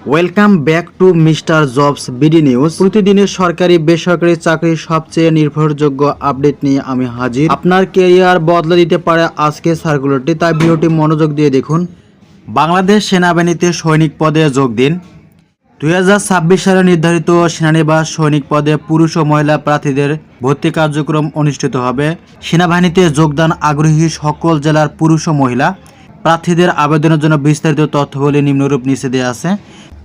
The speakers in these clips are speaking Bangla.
Welcome back to mister Jobs BD news প্রতিদিনের সরকারি বেসরকারি চাকরির সবচেয়ে নির্ভরযোগ্য আপডেট নিয়ে আমি হাজির। আপনার কেরিয়ার বদলে দিতে পারে আজকে সার্কুলারটি তাই ভিডিওটি মনোযোগ দিয়ে দেখুন। বাংলাদেশ সেনাবাহিনীতে সৈনিক পদে যোগ দিন। দুই সালে নির্ধারিত সেনানিবাস সৈনিক পদে পুরুষ ও মহিলা প্রার্থীদের ভর্তি কার্যক্রম অনুষ্ঠিত হবে। সেনাবাহিনীতে যোগদান আগ্রহী সকল জেলার পুরুষ ও মহিলা। প্রার্থীদের আবেদনের জন্য বিস্তারিত তথ্যগুলি নিম্নরূপ নিচে আছে।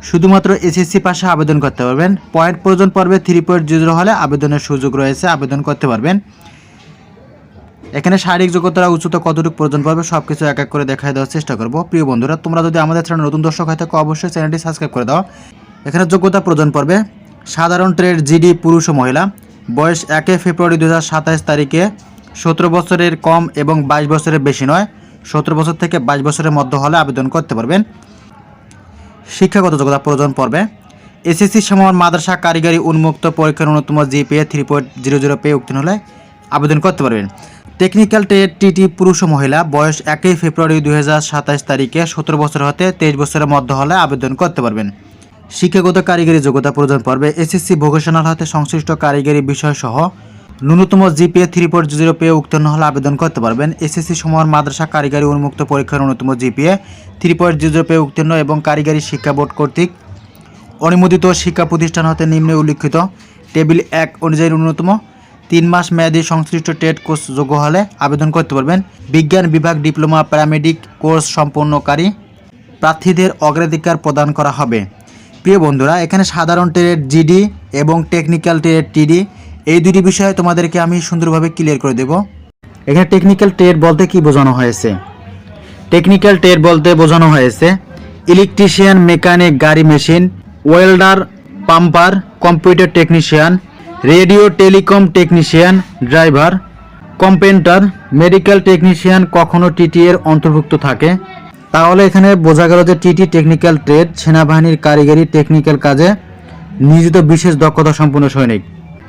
শুধুমাত্র এসএসসি পাশে আবেদন করতে পারবেন। পয়েন্ট প্রয়োজন পর্বে থ্রি পয়েন্ট জিরো হলে আবেদনের সুযোগ রয়েছে, আবেদন করতে পারবেন। এখানে শারীরিক যোগ্যতা উচ্চতা কতটুকু প্রয়োজন পড়বে সব কিছু এক এক করে দেখায় দেওয়ার চেষ্টা করব। প্রিয় বন্ধুরা, তোমরা যদি আমাদের চ্যানেল নতুন দর্শক হয়ে থাকো, অবশ্যই চ্যানেলটি সাবস্ক্রাইব করে দাও। এখানে যোগ্যতা প্রয়োজন পড়বে, সাধারণ ট্রেড জিডি পুরুষ ও মহিলা। বয়স একে ফেব্রুয়ারি দু তারিখে সতেরো বছরের কম এবং বাইশ বছরের বেশি নয়। সতেরো বছর থেকে বাইশ বছরের মধ্যে হলে আবেদন করতে পারবেন। শিক্ষাগত যোগ্যতা প্রয়োজন পড়বে। এসএসসি সমান মাদ্রাসা কারিগরি উন্মুক্ত পরীক্ষার ন্যূনতম GPA three point zero zero পেয়ে উত্তীর্ণ হলে আবেদন করতে পারবেন। টেকনিক্যাল ট্রেড টিটি পুরুষ ও মহিলা বয়স একই ফেব্রুয়ারি দুই তারিখে সতেরো বছর হতে তেইশ বছরের মধ্যে হলে আবেদন করতে পারবেন। শিক্ষাগত কারিগরি যোগ্যতা প্রয়োজন পড়বে। এসএসসি ভোকেশনাল হতে সংশ্লিষ্ট কারিগরি বিষয় সহ ন্যূনতম জিপিএ থ্রি পয়েন্ট জিরো পেয়ে উত্তীর্ণ হলে আবেদন করতে পারবেন। এসএসসি সমান মাদ্রাসা কারিগরি উন্মুক্ত পরীক্ষার ন্যূনতম জিপিএ থ্রি পয়েন্ট জিরো পেয়ে উত্তীর্ণ এবং কারিগরি শিক্ষা বোর্ড কর্তৃক অনুমোদিত শিক্ষা প্রতিষ্ঠান হতে নিম্নে উল্লিখিত টেবিল এক অনুযায়ী ন্যূনতম তিন মাস মেয়াদী সংশ্লিষ্ট টেট কোর্স যোগ্য হলে আবেদন করতে পারবেন। বিজ্ঞান বিভাগ ডিপ্লোমা প্যারামেডিক কোর্স সম্পন্নকারী প্রার্থীদের অগ্রাধিকার প্রদান করা হবে। প্রিয় বন্ধুরা, এখানে সাধারণ ট্রেড জিডি এবং টেকনিক্যাল ট্রেড টিডি এই দুটি বিষয়ে তোমাদেরকে আমি সুন্দরভাবে ক্লিয়ার করে দেব। এখানে টেকনিক্যাল ট্রেড বলতে কি বোঝানো হয়েছে? টেকনিক্যাল ট্রেড বলতে বোঝানো হয়েছে ইলেকট্রিশিয়ান মেকানিক গাড়ি machine welder pumper computer technician radio telecom technician driver carpenter medical technician কখনো টিটি এর অন্তর্ভুক্ত থাকে। তাহলে এখানে বোঝা গেল যে টিটি টেকনিক্যাল ট্রেড সেনাবাহিনীর কারিগরি টেকনিক্যাল কাজে নিয়োজিত বিশেষ দক্ষতা সম্পন্ন সৈনিক।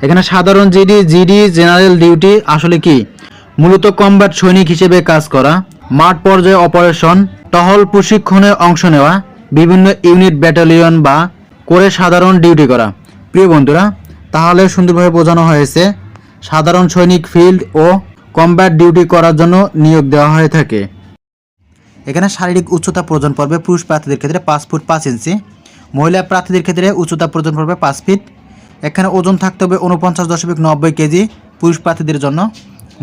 এখানে সাধারণ জিডি জিডি, জেনারেল ডিউটি আসলে কি? মূলত কমব্যাট সৈনিক হিসেবে কাজ করা, মাঠ পর্যায়ে অপারেশন, টহল প্রশিক্ষণে অংশ নেওয়া, বিভিন্ন ইউনিট ব্যাটালিয়ন বা করে সাধারণ ডিউটি করা। প্রিয় বন্ধুরা, তাহলে সুন্দরভাবে বোঝানো হয়েছে, সাধারণ সৈনিক ফিল্ড ও কমব্যাট ডিউটি করার জন্য নিয়োগ দেওয়া হয়ে থাকে। এখানে শারীরিক উচ্চতা প্রয়োজন পড়বে পুরুষ প্রার্থীদের ক্ষেত্রে পাঁচ ফুট পাঁচ ইঞ্চি, মহিলা প্রার্থীদের ক্ষেত্রে উচ্চতা প্রয়োজন পড়বে পাঁচ ফিট। এখানে ওজন থাকতে হবে উনপঞ্চাশ দশমিক নব্বই কেজি পুরুষ প্রার্থীদের জন্য।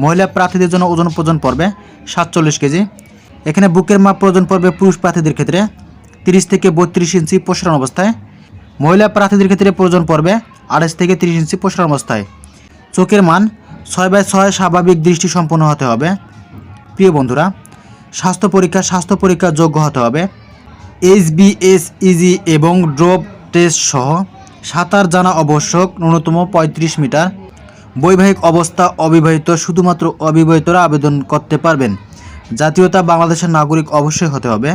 মহিলা প্রার্থীদের জন্য ওজন প্রয়োজন পড়বে সাতচল্লিশ কেজি। এখানে বুকের মাপ প্রয়োজন পড়বে পুরুষ প্রার্থীদের ক্ষেত্রে তিরিশ থেকে বত্রিশ ইঞ্চি প্রসারণ অবস্থায়। মহিলা প্রার্থীদের ক্ষেত্রে প্রয়োজন পড়বে আড়াইশ থেকে তিরিশ ইঞ্চি প্রসারণ অবস্থায়। চোখের মান ছয় বাই ছয় স্বাভাবিক দৃষ্টি সম্পন্ন হতে হবে। প্রিয় বন্ধুরা, স্বাস্থ্য পরীক্ষা, স্বাস্থ্য পরীক্ষার যোগ্য হতে হবে। এইচ বি এস ইজি এবং ড্রপ টেস্ট সহ সাঁতার জানা আবশ্যক, ন্যূনতম পঁয়ত্রিশ মিটার। বৈবাহিক অবস্থা অবিবাহিত, শুধুমাত্র অবিবাহিতরা আবেদন করতে পারবেন। জাতীয়তা বাংলাদেশের নাগরিক অবশ্যই হতে হবে।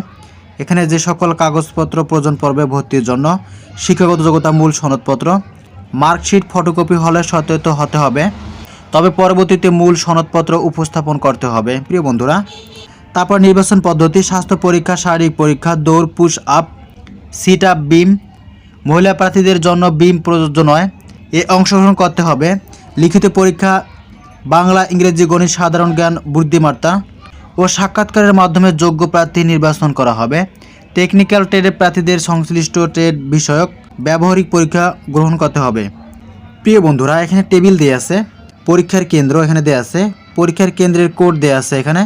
এখানে যে সকল কাগজপত্র প্রয়োজন পড়বে ভর্তির জন্য, শিক্ষাগত যোগ্যতা মূল সনদপত্র, মার্কশিট, ফটোকপি হলে সত্যায়িত হতে হবে। তবে পরবর্তীতে মূল সনদপত্র উপস্থাপন করতে হবে। প্রিয় বন্ধুরা, তারপর নির্বাচন পদ্ধতি, স্বাস্থ্য পরীক্ষা, শারীরিক পরীক্ষা, দৌড় push up sit up beam মহিলা প্রার্থীদের জন্য বিম প্রযোজ্য নয়। এ অংশগ্রহণ করতে হবে। লিখিত পরীক্ষা, বাংলা, ইংরেজি, গণিত, সাধারণ জ্ঞান, বুদ্ধিমত্তা ও সাক্ষাৎকারের মাধ্যমে যোগ্য প্রার্থী নির্বাচন করা হবে। টেকনিক্যাল ট্রেডের প্রার্থীদের সংশ্লিষ্ট ট্রেড বিষয়ক ব্যবহারিক পরীক্ষা গ্রহণ করতে হবে। প্রিয় বন্ধুরা, এখানে টেবিল দেওয়া আছে। পরীক্ষার কেন্দ্র এখানে দেওয়া আছে। পরীক্ষার কেন্দ্রের কোড দেওয়া আছে এখানে।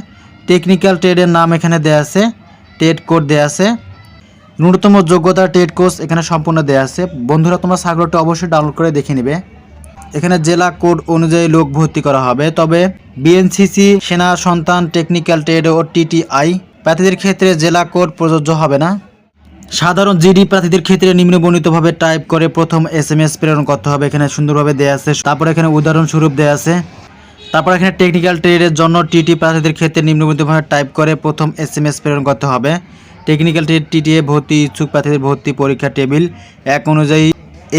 টেকনিক্যাল ট্রেডের নাম এখানে দেওয়া আছে। টেড কোড দেওয়া আছে। ন্যূনতম যোগ্যতা টেট কোর্স এখানে সম্পূর্ণ দেওয়া আছে। বন্ধুরা, তোমরা সাগরটা অবশ্যই ডাউনলোড করে দেখে নেবে। এখানে জেলা কোড অনুযায়ী লোক ভর্তি করা হবে। তবে বিএনসিসি সেনা, সন্তান টেকনিক্যাল ট্রেড ও টিটিআই প্রার্থীদের ক্ষেত্রে জেলা কোড প্রযোজ্য হবে না। সাধারণ জিডি প্রার্থীদের ক্ষেত্রে নিম্নবর্ণিতভাবে টাইপ করে প্রথম এস এম এস প্রেরণ করতে হবে। এখানে সুন্দরভাবে দেওয়া আছে। তারপর এখানে উদাহরণস্বরূপ দেওয়া আছে। তারপর এখানে টেকনিক্যাল ট্রেডের জন্য টিটি প্রার্থীদের ক্ষেত্রে নিম্নবর্ণিতভাবে টাইপ করে প্রথম এস এম এস প্রেরণ করতে হবে। টেকনিক্যাল টিটিএ ভর্তি ইচ্ছুক প্রার্থীদের ভর্তি পরীক্ষা টেবিল এক অনুযায়ী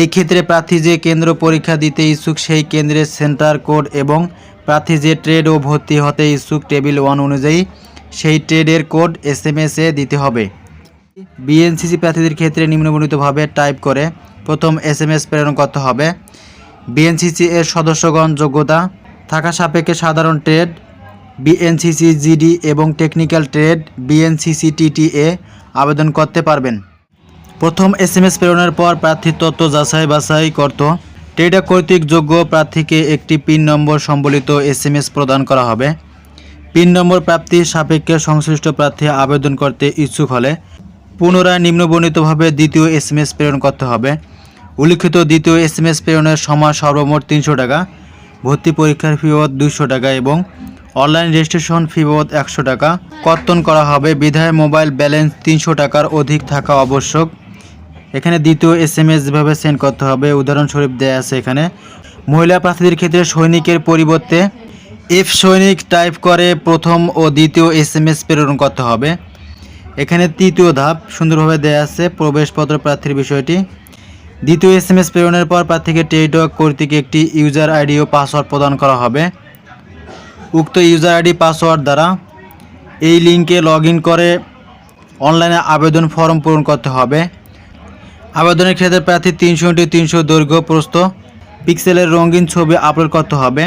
এই ক্ষেত্রে প্রার্থী যে কেন্দ্র পরীক্ষা দিতে ইচ্ছুক সেই কেন্দ্রের সেন্টার কোড এবং প্রার্থী যে ট্রেড ও ভর্তি হতে ইচ্ছুক টেবিল ওয়ান অনুযায়ী সেই ট্রেডের কোড এস এম এস এ দিতে হবে। বিএনসিসি প্রার্থীদের ক্ষেত্রে নিম্নবর্ণিতভাবে টাইপ করে প্রথম এস এম এস প্রেরণ করতে হবে। বিএনসিসি এর সদস্যগণ যোগ্যতা, থাকা সাপেক্ষে সাধারণ ট্রেড বিএনসিসি জিডি এবং টেকনিক্যাল ট্রেড বিএনসিসি টিটিএ আবেদন করতে পারবেন। প্রথম এস এম এস প্রেরণের পর প্রার্থীর তথ্য যাচাই বাছাই করত। ট্রেডা কর্তৃক যোগ্য প্রার্থীকে একটি পিন নম্বর সম্বলিত এস এম এস প্রদান করা হবে। পিন নম্বর প্রাপ্তির সাপেক্ষে সংশ্লিষ্ট প্রার্থী আবেদন করতে ইচ্ছুক হলে পুনরায় নিম্নবর্ণিতভাবে দ্বিতীয় এস এম এস প্রেরণ করতে হবে। উল্লিখিত দ্বিতীয় এস এম এস প্রেরণের সময় সর্বমোট তিনশো টাকা, ভর্তি পরীক্ষার ফি দুইশো টাকা এবং অনলাইন রেজিস্ট্রেশন ফি বাবদ একশো টাকা। কর্তন করা হবে। বিধায় মোবাইল ব্যালেন্স তিনশো টাকার অধিক থাকা আবশ্যক। এখানে দ্বিতীয় এস এম এস যেভাবে সেন্ড করতে হবে, উদাহরণস্বরূপ দেয়া আছে এখানে। মহিলা প্রার্থীদের ক্ষেত্রে সৈনিকের পরিবর্তে এফ সৈনিক টাইপ করে প্রথম ও দ্বিতীয় এস এম এস প্রেরণ করতে হবে। এখানে তৃতীয় ধাপ সুন্দরভাবে দেয়া আছে প্রবেশপত্র প্রার্থীর বিষয়টি। দ্বিতীয় এস এম এস প্রেরণের পর প্রার্থীকে টেলিটক কর্তৃক একটি ইউজার আইডি ও পাসওয়ার্ড প্রদান করা হবে। উক্ত ইউজার আইডি, পাসওয়ার্ড দ্বারা এই লিঙ্কে লগ করে অনলাইনে আবেদন ফর্ম পূরণ করতে হবে। আবেদনের ক্ষেত্রে প্রার্থী তিনশো ইন্টু তিনশো দৈর্ঘ্য প্রস্থ, পিক্সেলের রঙিন ছবি আপলোড করতে হবে।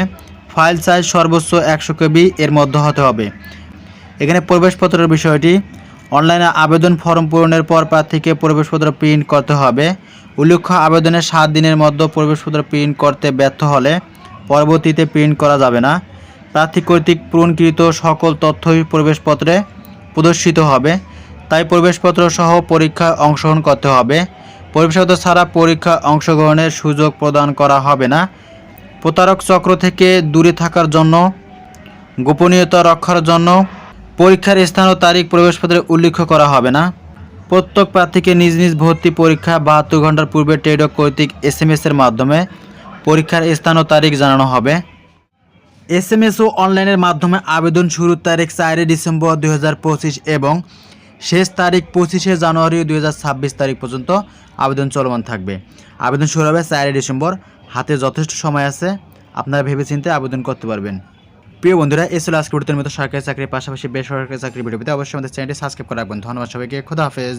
ফাইল সাইজ সর্বোচ্চ একশো কেবি এর মধ্যে হতে হবে। এখানে প্রবেশপত্রের বিষয়টি, অনলাইনে আবেদন ফর্ম পূরণের পর প্রার্থীকে প্রবেশপত্র প্রিন্ট করতে হবে। উল্লেখ্য, আবেদনের সাত দিনের মধ্যে প্রবেশপত্র প্রিন্ট করতে ব্যর্থ হলে পরবর্তীতে প্রিন্ট করা যাবে না। প্রার্থী কর্তৃক পূরণকৃত সকল তথ্যই প্রবেশপত্রে প্রদর্শিত হবে। তাই প্রবেশপত্র সহ পরীক্ষায় অংশগ্রহণ করতে হবে। প্রবেশপত্র ছাড়া পরীক্ষায় অংশগ্রহণের সুযোগ প্রদান করা হবে না। প্রতারক চক্র থেকে দূরে থাকার জন্য, গোপনীয়তা রক্ষার জন্য পরীক্ষার স্থান ও তারিখ প্রবেশপত্রে উল্লেখ করা হবে না। প্রত্যেক প্রার্থীকে নিজ নিজ ভর্তি পরীক্ষা বাহাত্তর ঘণ্টার পূর্বে টেডক কর্তৃক এস এম এর মাধ্যমে পরীক্ষার স্থান ও তারিখ জানানো হবে। এস এম এস ও অনলাইনের মাধ্যমে আবেদন শুরুর তারিখ চারই ডিসেম্বর দুই হাজার পঁচিশ এবং শেষ তারিখ পঁচিশে জানুয়ারি দুই হাজার ছাব্বিশ তারিখ পর্যন্ত আবেদন চলমান থাকবে। আবেদন শুরু হবে চারই ডিসেম্বর। হাতে যথেষ্ট সময় আছে। আপনারা ভেবেচিন্তে আবেদন করতে পারবেন। প্রিয় বন্ধুরা, এই ছিল আজকে মতো সরকারি চাকরির পাশাপাশি বেসরকারি চাকরির ভিডিও। পেতে অবশ্যই আমাদের চ্যানেলটি সাবস্ক্রাইব করে রাখবেন। ধন্যবাদ সবাইকে। খোদা হাফেজ।